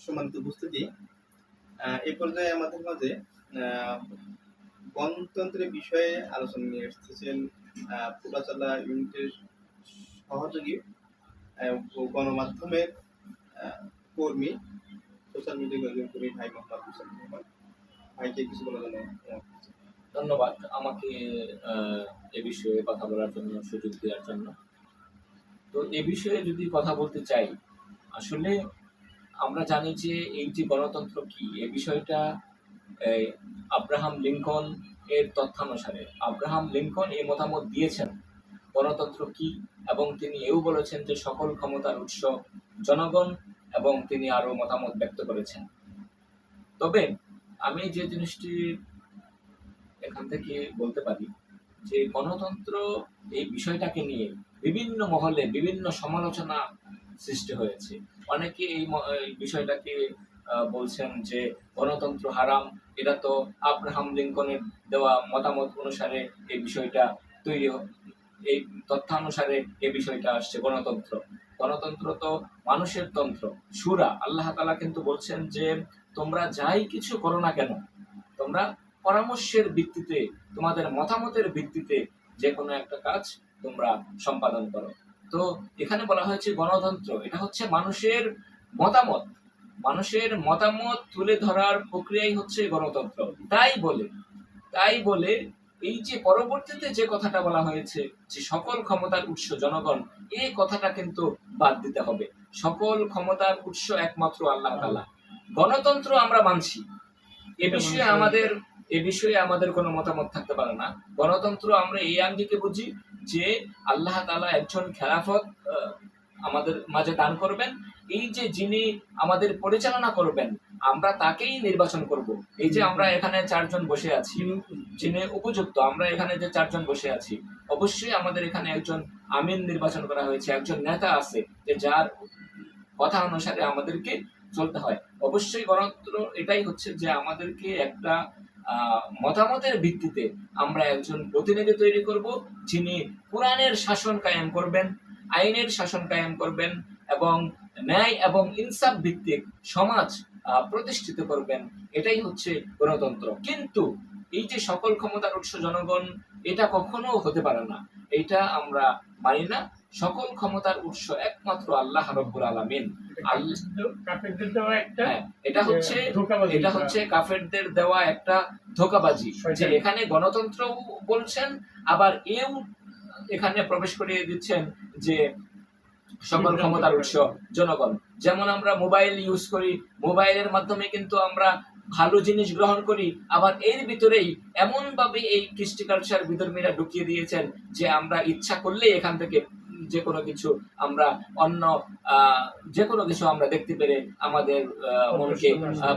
সম্মানিত উপস্থিতি এই পর্যায়ে আমাদের মাঝে গণতন্ত্রের বিষয়ে আলোচনা নিয়ে এসেছেন আহ, ইউনিটের সহযোগী গণমাধ্যমের কর্মী সোশ্যাল মিডিয়া একজন কর্মী ভাই মোহাম্মদ হুসেন ভাইকে কিছু বলার জন্য ধন্যবাদ আমাকে এ বিষয়ে কথা বলার জন্য সুযোগ দেওয়ার জন্য। তো এ বিষয়ে যদি কথা বলতে চাই আসলে আমরা জানি যে এই যে গণতন্ত্র কি? এ বিষয়টা আব্রাহাম লিঙ্কন এর তথ্যানুসারে। আব্রাহাম লিঙ্কন এই মতামত দিয়েছেন গণতন্ত্র কি? এবং তিনি এও বলেছেন যে সকল ক্ষমতার উৎস জনগণ এবং তিনি আরও মতামত ব্যক্ত করেছেন। তবে আমি যে জিনিসটি এখান থেকে বলতে পারি যে গণতন্ত্র এই বিষয়টাকে নিয়ে বিভিন্ন মহলে বিভিন্ন সমালোচনা সৃষ্টি হয়েছে। অনেকে এই বিষয়টাকে বলছেন যে গণতন্ত্র হারাম, এটা তো আব্রাহাম লিঙ্কনের দেওয়া মতামত অনুসারে এই বিষয়টা তৈরি এই তথ্যানুসারে এই বিষয়টা আসছে গণতন্ত্র। গণতন্ত্র তো মানুষের তন্ত্র, সুরা। আল্লাহ তালা কিন্তু বলছেন যে তোমরা যাই কিছু করো না কেন, তোমরা পরামর্শের ভিত্তিতে, তোমাদের মতামতের ভিত্তিতে যে কোনো একটা কাজ তোমরা সম্পাদন করো। তো এখানে বলা হয়েছে গণতন্ত্র। এটা হচ্ছে মানুষের মতামত। মানুষের মতামত তুলে ধরার প্রক্রিয়াই হচ্ছে গণতন্ত্র। তাই বলে তাই বলে এই যে পরবর্তীতে যে কথাটা বলা হয়েছে যে সকল ক্ষমতার উৎস জনগণ এই কথাটা কিন্তু বাদ দিতে হবে। সকল ক্ষমতার উৎস একমাত্র আল্লাহ গণতন্ত্র আমরা মানছি। এ বিষয়ে আমাদের এ বিষয়ে আমাদের কোনো মতামত থাকতে পারে না। গণতন্ত্র আমরা এই আঙ্গিকে বুঝি যে আল্লাহ তাআলা একজন খেলাফত আমাদের মাঝে দান করবেন। এই যে যিনি আমাদের পরিচালনা করবেন, আমরা তাকেই নির্বাচন করব। এই যে আমরা এখানে চারজন বসে আছি, যিনি উপযুক্ত, আমরা এখানে যে চারজন বসে আছি, অবশ্যই আমাদের এখানে একজন আমিন নির্বাচন করা হয়েছে, একজন নেতা আছে যে যার কথা অনুসারে আমাদেরকে চলতে হয়। অবশ্যই গণতন্ত্র এটাই হচ্ছে যে আমাদেরকে একটা মতামতের ভিত্তিতে আমরা একজন প্রতিনিধি তৈরি করব, যিনি কোরআনের শাসন কায়েম করবেন, আইনের শাসন কায়েম করবেন, এবং ন্যায় এবং ইনসাফ ভিত্তিক সমাজ প্রতিষ্ঠিত করবেন। এটাই হচ্ছে গণতন্ত্র। কিন্তু এই যে সকল ক্ষমতার উৎস জনগণ, এটা কখনো হতে পারে না। এটা আমরা মানি না সকল ক্ষমতার উৎস একমাত্র আল্লাহ রব্বুল আলামিন। একটা হ্যাঁ এটা হচ্ছে এটা হচ্ছে কাফেরদের দেওয়া একটা ধোকাবাজি যে এখানে গণতন্ত্র বলছেন আবার এও এখানে প্রবেশ করিয়ে দিচ্ছেন যে সকল ক্ষমতার উৎস জনগণ। যেমন আমরা মোবাইল ইউজ করি মোবাইলের মাধ্যমে কিন্তু আমরা ভালো জিনিস গ্রহণ করি আবার এর ভিতরেই এমন ভাবে এই কৃষ্টি কালচার বিধর্মীরা ঢুকিয়ে দিয়েছেন যে আমরা ইচ্ছা করলেই এখান থেকে যে কোনো কিছু আমরা অন্য যে কোনো কিছু আমরা দেখতে পেরে আমাদের মনকে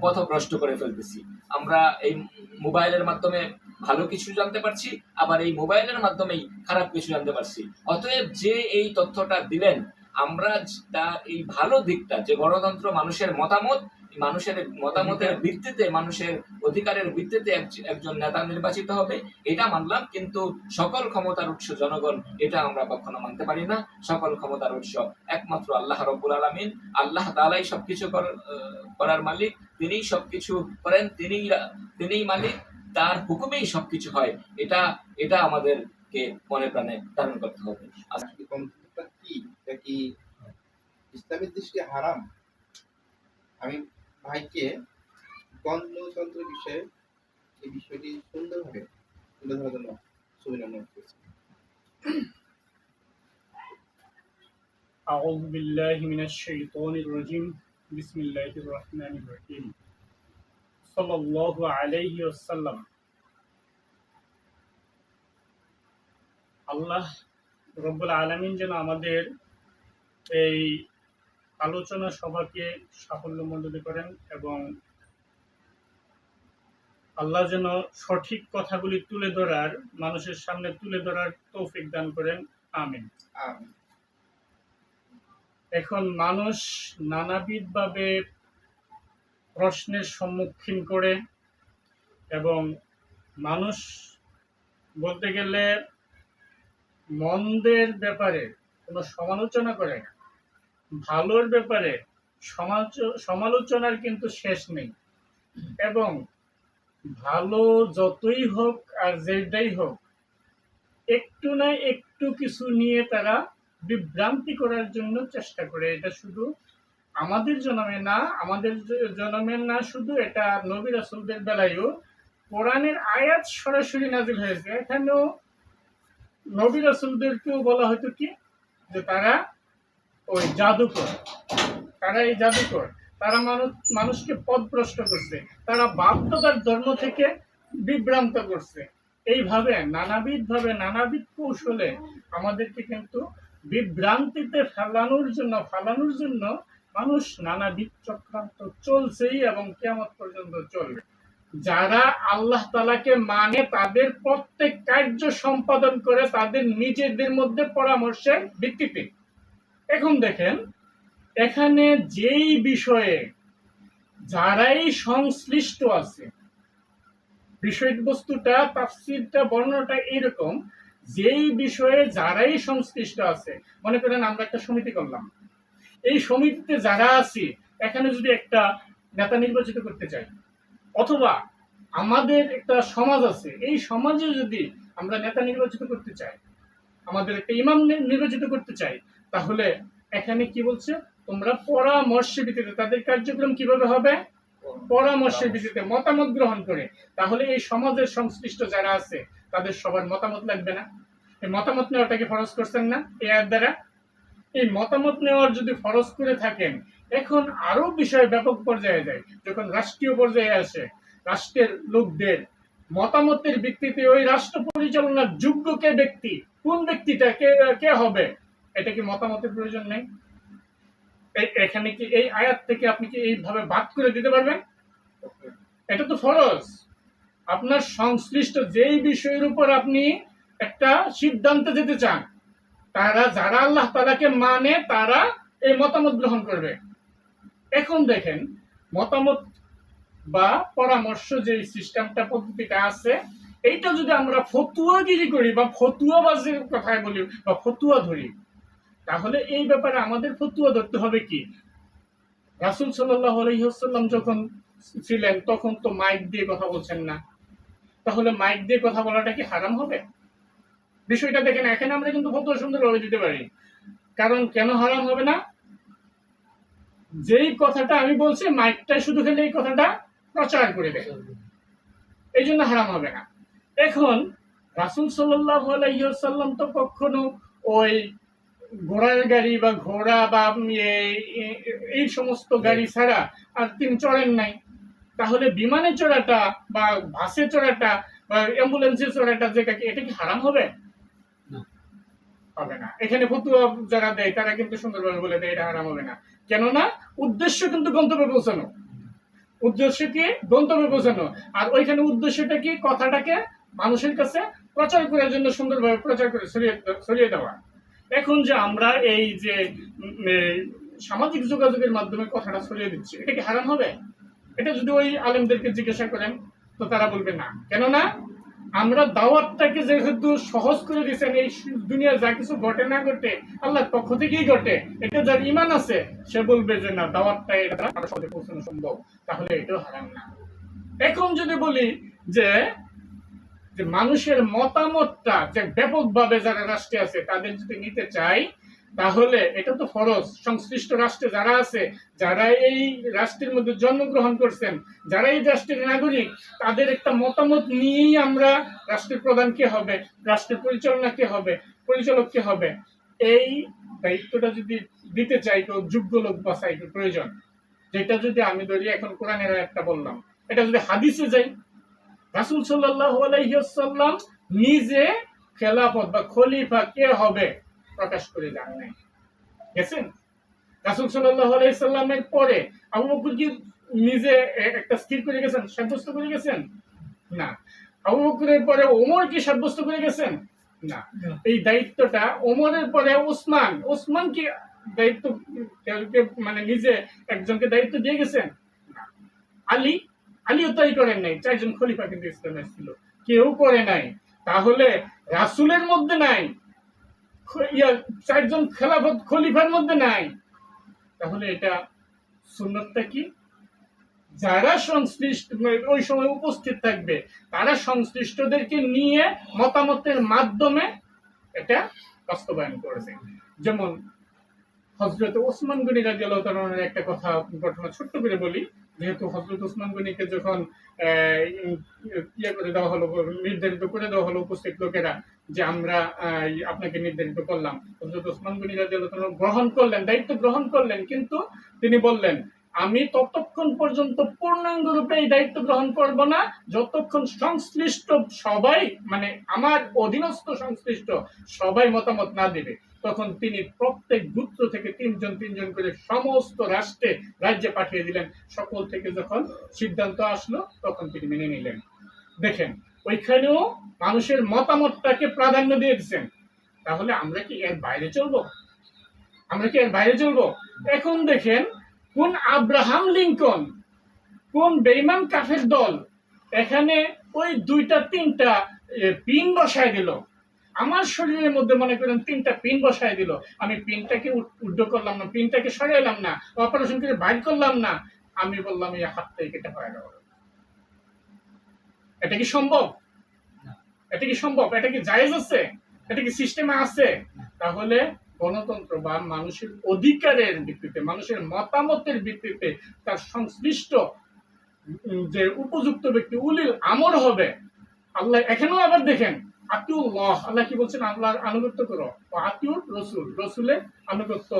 পথভ্রষ্ট করে ফেলতেছি। আমরা এই মোবাইলের মাধ্যমে ভালো কিছু জানতে পারছি আবার এই মোবাইলের মাধ্যমেই খারাপ কিছু জানতে পারছি। অতএব যে এই তথ্যটা দিলেন আমরা তার এই ভালো দিকটা যে গণতন্ত্র মানুষের মতামত মানুষের মতামতের ভিত্তিতে, মানুষের অধিকারের ভিত্তিতে এক- একজন নেতা নির্বাচিত হবে, এটা মানলাম, কিন্তু সকল ক্ষমতার উৎস জনগণ, এটা আমরা কখনো মানতে পারি না। সকল ক্ষমতার উৎস একমাত্র আল্লাহ রব্বুল আলমিন। আল্লাহ তালাই সবকিছু করার মালিক, তিনিই সবকিছু করেন, তিনিই তিনিই মালিক, তার হুকুমেই সবকিছু হয়। এটা এটা আমাদেরকে মনে প্রাণে ধারণ করতে হবে। কি ইসলামের দৃষ্টি হারাম? আমি ভাইকে গণতন্ত্র বিষয়ে এই বিষয়টি সুন্দরভাবে তুলে ধরার জন্য সুবিধা অনুরোধ করছি أعوذ بالله من الشيطان الرجيم بسم الله الرحمن الرحيم صلى الله عليه وسلم আল্লাহ রব্বুল আলমিন যেন আমাদের এই আলোচনা সভাকে সাফল্যমণ্ডিত করেন এবং আল্লাহ যেন সঠিক কথাগুলি তুলে ধরার মানুষের সামনে তুলে ধরার তৌফিক দান করেন। আমিন। আমিন। এখন মানুষ নানাবিধভাবে প্রশ্নের সম্মুখীন করে এবং মানুষ বলতে গেলে মন্দের ব্যাপারে কোনো সমালোচনা করে না। ভালোর ব্যাপারে সমালোচনার কিন্তু শেষ নেই। এবং ভালো যতই হোক আর যেটাই হোক, একটু না একটু কিছু নিয়ে তারা বিভ্রান্তি করার জন্য চেষ্টা করে। এটা শুধু আমাদের জন্মে না, আমাদের জন্মের না শুধু, এটা নবী রাসুলদের বেলায়ও কোরআনের আয়াত সরাসরি নাজিল হয়েছে। এখানেও নবী রাসুলদেরকেও বলা হয়তো কি? যে তারা ওই জাদুকর। তারা এই জাদুকর। তারা মানুষ মানুষকে পথভ্রষ্ট করছে। তারা বাধ্যতার ধর্ম থেকে বিভ্রান্ত করছে। এইভাবে নানাবিধ ভাবে নানাবিধ কৌশলে আমাদেরকে কিন্তু বিভ্রান্তিতে ফেলানোর জন্য ফেলানোর জন্য মানুষ নানাবিধ চক্রান্ত চলছেই এবং কেমন পর্যন্ত চলবে। যারা আল্লাহ তালাকে মানে তাদের প্রত্যেক কার্য সম্পাদন করে, তাদের নিজেদের মধ্যে পরামর্শের ভিত্তিতে এখন দেখেন, এখানে যেই বিষয়ে যারাই সংশ্লিষ্ট আছে, বিষয়বস্তুটা, তাফসিরটা, বর্ণনাটা এরকম যেই বিষয়ে যারাই সংশ্লিষ্ট আছে, মনে করেন আমরা একটা সমিতি করলাম। এই সমিতিতে যারা আছি, এখানে যদি একটা নেতা নির্বাচিত করতে চাই, অথবা আমাদের একটা সমাজ আছে, এই সমাজে যদি আমরা নেতা নির্বাচিত করতে চাই, আমাদের একটা ইমাম নির্বাচিত করতে চাই তাহলে এখানে কি বলছে? তোমরা পরামর্শের ভিত্তিতে তাদের কার্যক্রম কীভাবে হবে? পরামর্শের ভিত্তিতে মতামত গ্রহণ করে। তাহলে এই সমাজের সংশ্লিষ্ট যারা আছে, তাদের সবার মতামত লাগবে না। এই মতামত নেওয়াটাকে ফরজ করছেন না? এই আয়ের দ্বারা? এই মতামত নেওয়ার যদি ফরজ করে থাকেন, এখন আরও বিষয় ব্যাপক পর্যায়ে যায়। যখন রাষ্ট্রীয় পর্যায়ে আসে, রাষ্ট্রের লোকদের মতামতের ভিত্তিতে ওই রাষ্ট্র পরিচালনার যোগ্য কে ব্যক্তি? কোন ব্যক্তিটা কে কে হবে? এটা কি মতামতের প্রয়োজন নেই? এখানে কি এই আয়াত থেকে আপনি কি এইভাবে বাদ করে দিতে পারবেন? এটা তো ফরজ। আপনার সংশ্লিষ্ট যেই বিষয়ের উপর আপনি একটা সিদ্ধান্ত যেতে চান, তারা যারা আল্লাহ তালাকে মানে তারা এই মতামত গ্রহণ করবে। এখন দেখেন, মতামত বা পরামর্শ যে সিস্টেমটা, পদ্ধতিটা আছে, এইটা যদি আমরা ফতুয়াগিরি করি বা ফতুয়াবাজির কথায় বলি বা ফতুয়া ধরি তাহলে এই ব্যাপারে আমাদের ফতুয়া ধরতে হবে কি? রাসুল আলহিহাল্লাম যখন ছিলেন, তখন তো মাইক দিয়ে কথা বলছেন না। তাহলে মাইক দিয়ে কথা বলাটা কি হারাম হবে? বিষয়টা দেখেন, এখানে আমরা কিন্তু ফতুয়া সুন্দরভাবে দিতে পারি। কারণ কেন হারাম হবে না? যেই কথাটা আমি বলছি, মাইকটা শুধু খেলে এই কথাটা প্রচার করে দেয়। এই জন্য হারাম হবে না। এখন রাসুল আলাইসাল্লাম তো কখনো ওই ঘোড়ার গাড়ি বা ঘোড়া বা এই- সমস্ত গাড়ি ছাড়া আর তিনি চড়েন নাই। তাহলে বিমানে চড়াটা বা বাসে চড়াটা বা অ্যাম্বুলেন্সে চড়াটা যেটা কি এটা কি হারাম হবে? হবে না। এখানে ফতুয়া যারা দেয় তারা কিন্তু সুন্দরভাবে বলে দেয় এটা হারাম হবে না। কেননা উদ্দেশ্য কিন্তু গন্তব্যে পৌঁছানো। উদ্দেশ্য কি? গন্তব্যে পৌঁছানো। আর ওইখানে উদ্দেশ্যটা কি? কথাটাকে মানুষের কাছে প্রচার করার জন্য সুন্দরভাবে প্রচার করে ছড়িয়ে ছড়িয়ে দেওয়া। এখন যে আমরা এই যে সামাজিক যোগাযোগের মাধ্যমে কথাটা ছড়িয়ে দিচ্ছি, এটা কি হারাম হবে? এটা যদি ওই আলেমদেরকে জিজ্ঞাসা করেন, তো তারা বলবে না। কেননা, আমরা দাওয়াতটাকে যেহেতু সহজ করে দিচ্ছেন এই দুনিয়ার যা কিছু ঘটে না ঘটে, আল্লাহর পক্ষ থেকেই ঘটে, এটা যার ইমান আছে, সে বলবে যে না, দাওয়াতটা এটা তার পৌঁছানো সম্ভব, তাহলে এটাও হারাম না। এখন যদি বলি যে যে মানুষের মতামতটা যে ব্যাপকভাবে যারা রাষ্ট্রে আছে, তাদের যদি নিতে চাই, তাহলে এটা তো ফরজ। সংশ্লিষ্ট রাষ্ট্রে যারা আছে, যারা এই রাষ্ট্রের মধ্যে জন্মগ্রহণ করছেন, যারা এই রাষ্ট্রের নাগরিক, তাদের একটা মতামত নিয়েই আমরা রাষ্ট্রের প্রধান কে হবে, রাষ্ট্রের পরিচালনা কে হবে, পরিচালক কে হবে। এই দায়িত্বটা যদি দিতে চাই, তো যোগ্য লোক বাছাই প্রয়োজন। যেটা যদি আমি ধরি, এখন কোরআনের একটা বললাম, এটা যদি হাদিসে যাই রাসুল সাল্লাহ নিজে খেলাফত বা খলিফা কে হবে প্রকাশ করে যান নাই। গেছেন? রাসুল সাল্লাহ পরে আবু বকর কি নিজে একটা স্থির করে গেছেন? সাব্যস্ত করে গেছেন? না। আবু বকরের পরে ওমর কি সাব্যস্ত করে গেছেন? না। এই দায়িত্বটা ওমরের পরে ওসমান ওসমান কি দায়িত্ব মানে নিজে একজনকে দায়িত্ব দিয়ে গেছেন। আলী আলীও তাই করেন নাই, চারজন খলিফা কিন্তু ইসলামে ছিল কেউ করে নাই। তাহলে রাসুলের মধ্যে নাই চারজন খেলাফত খলিফার মধ্যে নাই। তাহলে এটা সুন্নতটা কি? যারা সংশ্লিষ্ট, ওই সময় উপস্থিত থাকবে, তারা সংশ্লিষ্টদেরকে নিয়ে মতামতের মাধ্যমে এটা বাস্তবায়ন করেছে। যেমন হজরত ওসমান গনি রাজি আল্লাহ একটা কথা ঘটনা ছোট্ট করে বলি। যেহেতু হজরত ওসমান গনিকে যখন ইয়ে করে দেওয়া হলো, নির্ধারিত করে দেওয়া হলো উপস্থিত লোকেরা যে আমরা আপনাকে নির্ধারিত করলাম। হজরত ওসমান গনি গ্রহণ করলেন, দায়িত্ব গ্রহণ করলেন, কিন্তু তিনি বললেন, আমি ততক্ষণ পর্যন্ত পূর্ণাঙ্গ রূপে এই দায়িত্ব গ্রহণ করব না। যতক্ষণ সংশ্লিষ্ট সবাই মানে আমার অধীনস্থ সংশ্লিষ্ট সবাই মতামত না দেবে। তখন তিনি প্রত্যেক গুত্র থেকে তিনজন তিনজন করে সমস্ত রাষ্ট্রে রাজ্যে পাঠিয়ে দিলেন। সকল থেকে যখন সিদ্ধান্ত আসলো, তখন তিনি মেনে নিলেন। দেখেন, ওইখানেও মানুষের মতামতটাকে প্রাধান্য দিয়ে দিচ্ছেন। তাহলে আমরা কি এর বাইরে চলবো? আমরা কি এর বাইরে চলবো? এখন দেখেন, কোন আব্রাহাম লিঙ্কন, কোন বেইমান কাফের দল, এখানে ওই দুইটা তিনটা পিন বসায় দিল। আমার শরীরের মধ্যে মনে করেন তিনটা পিন বসায় দিল। আমি পিনটাকে উড্ড করলাম না পিনটাকে সরাইলাম না অপারেশন করে বাইর করলাম না। আমি বললাম এই হাত থেকে কেটে পড়ে গেল এটা কি সম্ভব? এটা কি সম্ভব? এটা কি জায়েজ আছে? এটা কি সিস্টেমে আছে? তাহলে গণতন্ত্র বা মানুষের অধিকারের ভিত্তিতে মানুষের মতামতের ভিত্তিতে তার সংশ্লিষ্ট যে উপযুক্ত ব্যক্তি উলিল আমর হবে। আল্লাহ এখানেও আবার দেখেন আতিউল্লাহ, আল্লাহ কি বলছেন? আল্লাহর আনুগত্য করো। আতিউর রসুল রসুলের আনুগত্য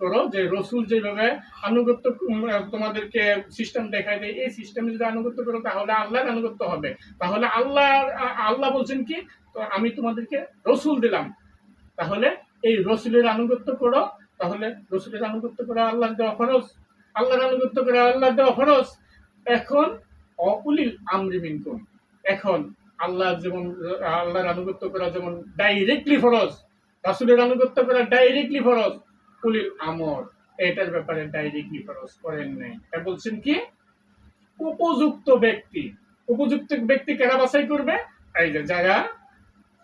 করো, যে রসুল যেভাবে আনুগত্য তোমাদেরকে সিস্টেম দেখায় দেয় এই সিস্টেমে যদি আনুগত্য করো, তাহলে আল্লাহর আনুগত্য হবে। তাহলে আল্লাহ আল্লাহ বলছেন কি? তো আমি তোমাদেরকে রসুল দিলাম। তাহলে এই রসুলের আনুগত্য করো, তাহলে রসুলের আনুগত্য করা আল্লাহর দেওয়া ফরজ। আল্লাহর আনুগত্য করা আল্লাহর দেওয়া ফরজ। এখন অকুলিল আমরি মিনকুম। এখন আল্লাহ যেমন, আল্লাহর আনুগত্য করা যেমন ডাইরেক্টলি ফরজ রাসুলের আনুগত্য করা ডাইরেক্টলি ফরজ উলিল আমর, এটার ব্যাপারে ডাইরেক্টলি ফরজ করেন নাই। এটা বলছেন কি? উপযুক্ত ব্যক্তি উপযুক্ত ব্যক্তি কারা বাছাই করবে? এই যে যারা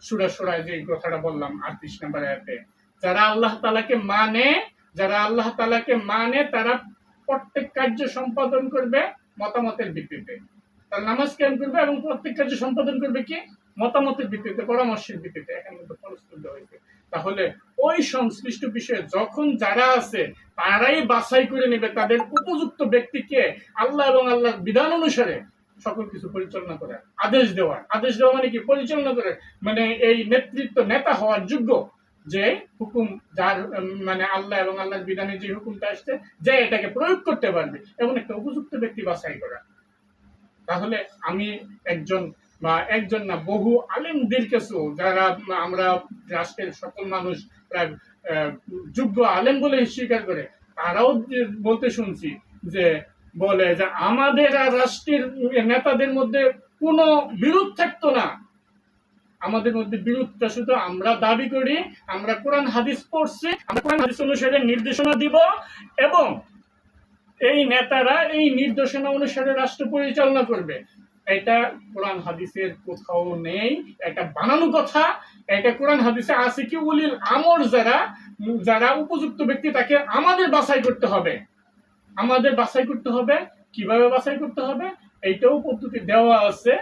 সুরা সুরায় যে কথাটা বললাম, আটত্রিশ নাম্বার আয়াতে, যারা আল্লাহ তালাকে মানে যারা আল্লাহ তালাকে মানে তারা প্রত্যেক কার্য সম্পাদন করবে মতামতের ভিত্তিতে। তারা নামাজ কেন করবে এবং প্রত্যেক কার্য সম্পাদন করবে কি? মতামতের ভিত্তিতে, পরামর্শের ভিত্তিতে এখানে কিন্তু প্রস্তুত হয়েছে তাহলে ওই সংশ্লিষ্ট বিষয়ে যখন যারা আছে, তারাই বাছাই করে নেবে তাদের উপযুক্ত ব্যক্তিকে আল্লাহ এবং আল্লাহর বিধান অনুসারে সকল কিছু পরিচালনা করার আদেশ দেওয়ার। আদেশ দেওয়া মানে কি? পরিচালনা করার। মানে এই নেতৃত্ব নেতা হওয়ার যোগ্য যে হুকুম, যার মানে আল্লাহ এবং আল্লাহর বিধানে যে হুকুমটা আসছে, যে এটাকে প্রয়োগ করতে পারবে। এমন একটা উপযুক্ত ব্যক্তি বাছাই করা। তাহলে আমি একজন, বা একজন না, বহু আলেমদের কিছু যারা আমরা রাষ্ট্রের সকল মানুষ প্রায় যোগ্য আলেম বলে স্বীকার করে, তারাও বলতে শুনছি যে, বলে যে আমাদের আর রাষ্ট্রের নেতাদের মধ্যে কোনো বিরোধ থাকতো না। আমাদের মধ্যে বিরোধটা শুধু আমরা দাবি করি, আমরা কোরআন, হাদিস পড়ছি, আমরা কোরআন, হাদিস অনুসারে নির্দেশনা দিব এবং এই নেতারা এই নির্দেশনা অনুসারে রাষ্ট্র পরিচালনা করবে। এটা কোরআন হাদিসের কোথাও নেই, এটা বানানো কথা, এটা কোরআন হাদিসে আছে কি উলিল আমর যারা যারা উপযুক্ত ব্যক্তি তাকে আমাদের বাছাই করতে হবে। আমাদের বাছাই করতে হবে, কীভাবে বাছাই করতে হবে? এইটাও পদ্ধতি দেওয়া আছে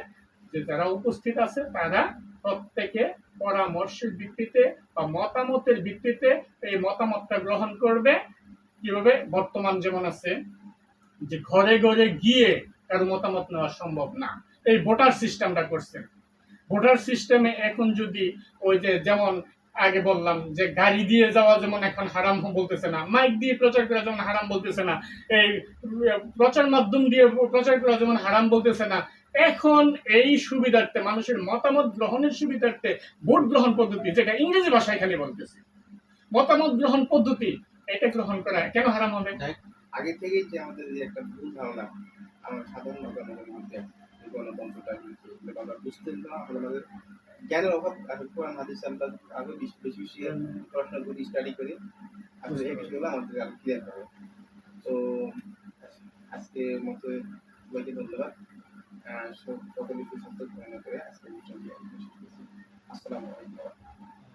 যে যারা উপস্থিত আছে তারা প্রত্যেকে পরামর্শের ভিত্তিতে বা মতামতের ভিত্তিতে এই মতামতটা গ্রহণ করবে। কীভাবে বর্তমান যেমন আছে, যে ঘরে ঘরে গিয়ে কারও মতামত নেওয়া সম্ভব না। এই ভোটার সিস্টেমটা করছে। ভোটার সিস্টেমে এখন যদি ওই যে যেমন আগে বললাম যে গাড়ি দিয়ে যাওয়া যেমন এখন হারাম বলতেছে না, মাইক দিয়ে প্রচার করা যেমন হারাম বলতেছে না, এই প্রচার মাধ্যম দিয়ে প্রচার করা যেমন হারাম বলতেছে না, এখন এই সুবিধার্থে, মানুষের মতামত গ্রহণের সুবিধার্থে ভোট গ্রহণ পদ্ধতি, যেটা ইংরেজি ভাষায় খালি বলতেছে, মতামত গ্রহণ পদ্ধতি এটা গ্রহণ করা কেন হারাম হবে? আগে থেকেই যে আমাদের যে একটা ভুল ধারণা আমরা সাধারণ জনগণের মধ্যে গণতন্ত্রটা আমরা বুঝতে না আমরা আমাদের জ্ঞানের অভাব আসলে কোরআন হাদিস আমরা আগে বেশি বেশি বেশি পড়াশোনা করি স্টাডি করি। আসলে এই বিষয়গুলো আমাদের আগে ক্লিয়ার হবে। তো আজকে মতো সবাইকে ধন্যবাদ। সকলে সুস্বাস্থ্য কামনা করে আজকে করছি। আসসালামু আলাইকুম।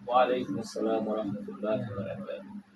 ওয়ালাইকুম আসসালাম ওয়া রাহমাতুল্লাহি ওয়া বারাকাতুহু।